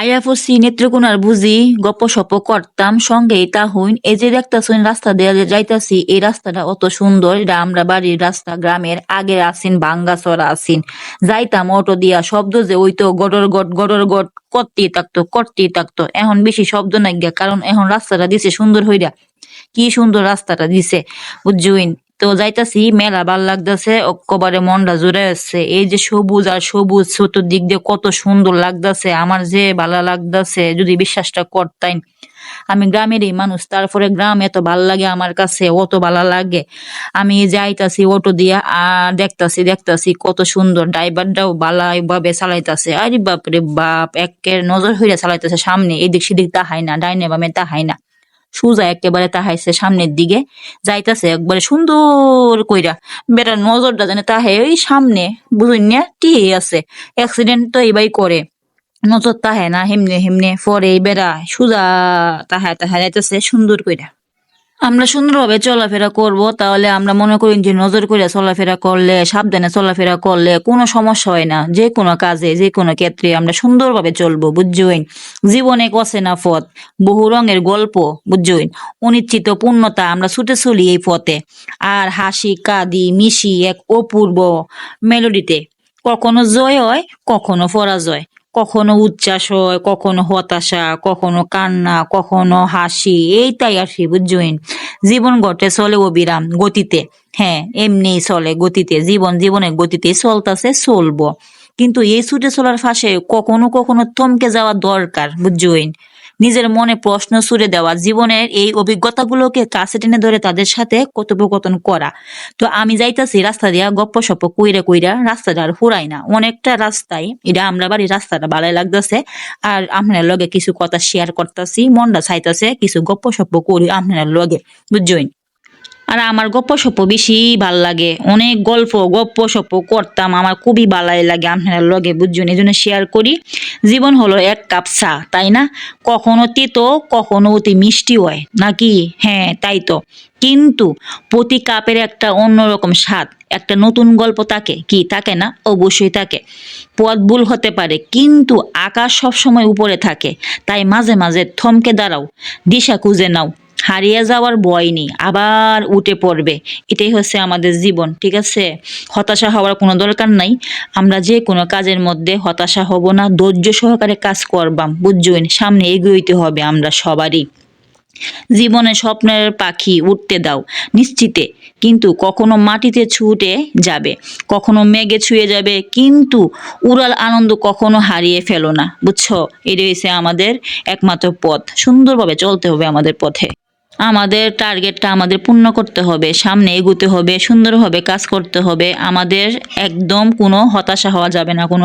আইয়াফসি নেত্রকোনার বুঝি গপ সপ করতাম সঙ্গেই তা হইন। এই যে দেখতাছুন রাস্তা দিয়ে যে যাইতাছি, এই রাস্তাটা অত সুন্দর। এটা আমরা বাড়ির রাস্তা, গ্রামের আগে আসিন ভাঙ্গাচরা আসিন যাইতাম অটো দিয়া, শব্দ যে ওই তো গড়র গট গড়র গট করতেই থাকতো করতেই থাকতো। এখন বেশি শব্দ নাই গিয়া, কারণ এখন রাস্তাটা দিছে সুন্দর হইরা। কি সুন্দর রাস্তাটা দিছে, বুঝছুইন? তো যাইতাছি, মেলা ভালো লাগতাছে অক্কবারে মনটা জুড়ে আসছে এই যে সবুজ আর সবুজ চতুর্দিক দিয়ে কত সুন্দর লাগতাছে, আমার যে ভালো লাগতাছে, যদি বিশ্বাসটা করতাম আমি গ্রামেরই মানুষ, তারপরে গ্রাম এত ভালো লাগে আমার কাছে, অত ভালো লাগে। আমি যাইতাছি অটো দিয়া আর দেখতাছি দেখতাছি কত সুন্দর, ড্রাইভারটাও ভালাই ভাবে চালাইতাছে। আরে বাপরে বাপ, একের নজর হইয়া চালাইতাছে সামনে, এদিক সেদিক তাহাই না, ডাইনে বামে তাহাই না। সুজা একেবারে তাহাইছে সামনের দিকে, যাইতাছে একবারে সুন্দর কইরা। বেটার নজরটা জানে তাহে ওই সামনে, বুঝুন না টি আছে। অ্যাক্সিডেন্ট তো এবারই করে। নজর তাহে না, হেমনে হেমনে পরে বেড়া সুজা তাহা তাহা যাইতেছে সুন্দর কইরা। আমরা সুন্দরভাবে চলাফেরা করব, তাহলে আমরা মনে করি যে নজর করে চলাফেরা করলে, সাবধানে চলাফেরা করলে কোনো সমস্যা হয় না। যে কোনো কাজে, যে কোনো ক্ষেত্রে আমরা সুন্দরভাবে চলবো বুঝছইন জীবনে কষে না পথ, বহু রঙের গল্প বুঝছইন অনিশ্চিত পূর্ণতা আমরা ছুটে চলি এই পথে। আর হাসি, কাঁদি, মিশি এক অপূর্ব মেলোডিতে কখনো জয় হয়, কখনো পরাজয়। কখনো উচ্ছ্বাস হয়, কখনো হতাশা, কখনো কান্না, কখনো হাসি, এইটাই আর কি বুঝছইন জীবন ঘটে চলে অবিরাম গতিতে। হ্যাঁ এমনি চলে গতিতে। জীবন জীবনের গতিতে চলতেছে, চলবো। কিন্তু এই ছুটে চলার ফাঁসে কখনো কখনো থমকে যাওয়া দরকার বুঝছইন নিজের মনে প্রশ্ন ছুড়ে দেওয়া, জীবনের এই অভিজ্ঞতাগুলোকে কাছে টেনে ধরে তাদের সাথে কথোপকথন করা। তো আমি যাইতাছি রাস্তা দিয়া, গপ্প সপ্প কইরা কইরা রাস্তাটা আর হুরাই না। অনেকটা রাস্তায় এটা আমরা বাড়ি রাস্তাটা ভালোই লাগতেছে। আর আপনার লগে কিছু কথা শেয়ার করতেছি, মনটা চাইতেছে কিছু গপ্প সপ্প করি আপনার লগে বুঝছইন আর আমার গপ্প সপ্প বেশি ভালো লাগে। অনেক গল্প গপ্প সপ্প করতাম, আমার খুবই ভালাই লাগে, আপনার লগে বুঝুন, এই জন্য শেয়ার করি। জীবন হলো এক কাপ চা, তাই না? কখনো তিতো, কখনো অতি মিষ্টি হয়, নাকি? হ্যাঁ তাই তো। কিন্তু প্রতি কাপের একটা অন্যরকম স্বাদ, একটা নতুন গল্প তাকে কি তাকে না? অবশ্যই থাকে। পথ ভুল হতে পারে, কিন্তু আকাশ সবসময় উপরে থাকে। তাই মাঝে মাঝে থমকে দাঁড়াও, দিশা খুঁজে নাও। হারিয়ে যাওয়ার ভয় নেই, আবার উঠে পড়বে। এটাই হচ্ছে আমাদের জীবন, ঠিক আছে? হতাশা হওয়ার কোনো দরকার নাই। আমরা যে কোনো কাজের মধ্যে হতাশা হব না, ধৈর্য সহকারে কাজ করবাম বুঝছইন সামনে এগোইতে হবে আমরা সবারই। জীবনে স্বপ্নের পাখি উঠতে দাও, নিশ্চিতে। কিন্তু কখনো মাটিতে ছুটে যাবে, কখনো মেঘে ছুঁয়ে যাবে, কিন্তু উড়াল আনন্দ কখনো হারিয়ে ফেলো না, বুঝছ? এটা হচ্ছে আমাদের একমাত্র পথ। সুন্দরভাবে চলতে হবে আমাদের পথে। আমাদের টার্গেটটা আমাদের পূর্ণ করতে হবে, সামনে এগুতে হবে, সুন্দরভাবে কাজ করতে হবে, আমাদের একদম কোনো হতাশা হওয়া যাবে না, কোনো